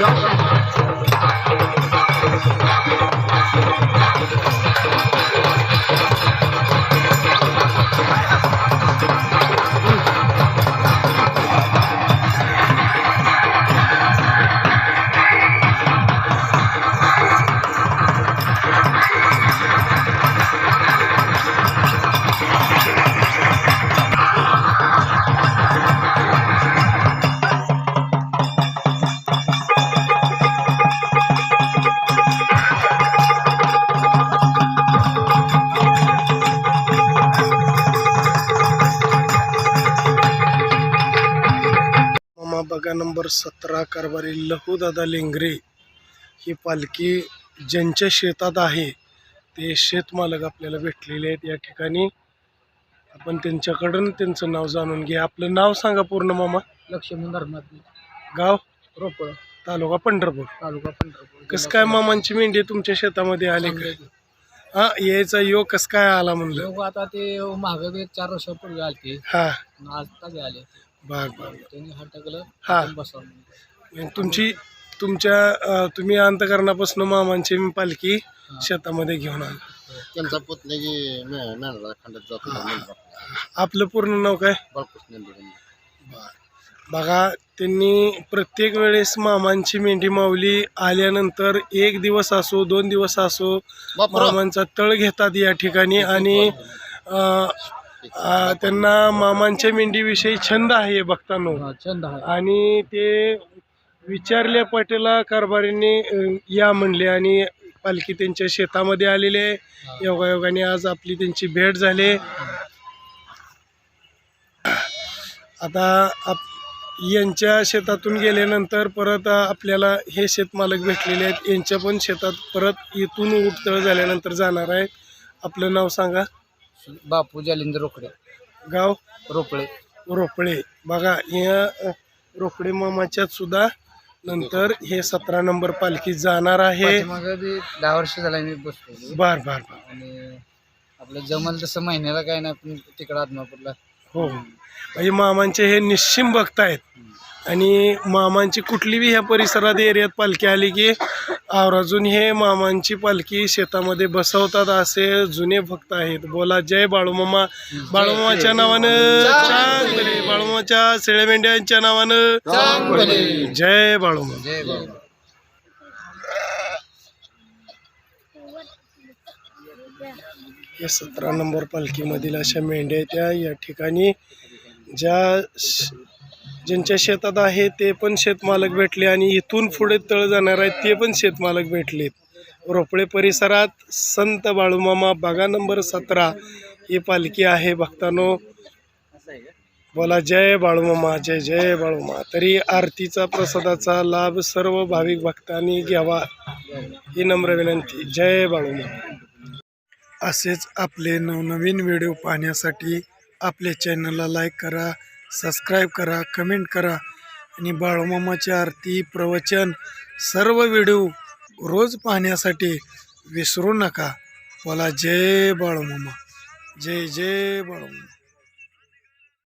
मामा बघा नंबर सतरा कारभारी लहूदादा लेंगरे. ही पालखी ज्यांच्या शेतात आहे ते शेतमालक आपल्याला भेटलेले आहेत या ठिकाणी. आपण त्यांच्याकडून त्यांचं नाव जाणून घ्या आपलं नाव सांगा पूर्ण मामा. लक्ष्मी धर्मात गाव? रोपळ. तालुका पंढरपूर. तालुका पंढरपूर. कसं काय मामांची मेंढी तुमच्या शेतामध्ये आले काय हा यायचा योग कसं काय आला म्हणलं? लोक आता ते महाग एक चार वर्षापूर्वी आलते. हा. आज ताजे आले बर बर. त्यांनी हा टाकलं हा. आणि तुमची तुमच्या अं, तुम्ही अंतकरणापासून मामांची पालखी शेतामध्ये घेऊन आला. त्यांचा पुतणे की मेंढरा खंडात जातो आपलं पूर्ण नाव काय? बाळकृष्ण बघा त्यांनी प्रत्येक वेळेस मामांची मेंढी माऊली आल्यानंतर एक दिवस असो दोन दिवस असो मामांचा तळ घेतात या ठिकाणी आणि अं, अं, त्यांना मामांच्या मेंढीविषयी छंद आहे बघताना. हा, छंद आहे. आणि ते विचारल्या पाटेला कारभारीने अं, या म्हणले आणि पालखी त्यांच्या शेतामध्ये आलेली आहे. योगायोगाने आज आपली त्यांची भेट झाली. आता आप यांच्या शेतातून गेल्यानंतर परत आपल्याला हे शेतमालक भेटलेले आहेत. यांच्या पण शेतात परत इथून उठतळ झाल्यानंतर जाणार आहे आपलं नाव सांगा. बापू जालिंदर रोकडे. गाव? रोपळे. रोपळे. बघा या रोकडे मामाच्यात सुद्धा नंतर हे सतरा नंबर पालखी जाणार आहे. मग दहा वर्ष झाला मी बसतो बर बर बर. आणि आपलं जमल तसं महिन्याला काय नाही आपण तिकडं आदमापूरला. हो. म्हणजे मामांचे हे निश्चिम भक्त आहेत. आणि मामांची कुठली बी ह्या परिसरात एरियात पालखी आली की आवर्जून हे मामांची पालखी शेतामध्ये बसवतात असे जुने भक्त आहेत. बोला जय बाळूमामा. बाळूमामाच्या नावानं चांगले. बाळूमाच्या शेळ्या मेंढ्यांच्या नावानं जय बाबा या सतरा नंबर पालखीमधील अशा मेंढ्या त्या. या ठिकाणी ज्या ज्यांच्या शेतात आहे ते पण शेतमालक भेटले आणि इथून पुढे तळ जाणार आहेत ते पण शेतमालक भेटलेत. रोपळे परिसरात संत बाळूमामा बागा नंबर सतरा ही पालखी आहे. भक्तानो बोला जय बाळूमामा जय जय बाळूमा तरी आरतीचा प्रसादाचा लाभ सर्व भाविक भक्तांनी घ्यावा. ही नम्र विनंती. जय बाळूमामा. असेच आपले नवनवीन व्हिडिओ पाहण्यासाठी आपल्या चॅनलला लाईक करा सबस्क्राईब करा कमेंट करा आणि बाळूमामाची आरती प्रवचन सर्व व्हिडिओ रोज पाहण्यासाठी विसरू नका. बोला जय बाळूमामा जय जय बाळूमामा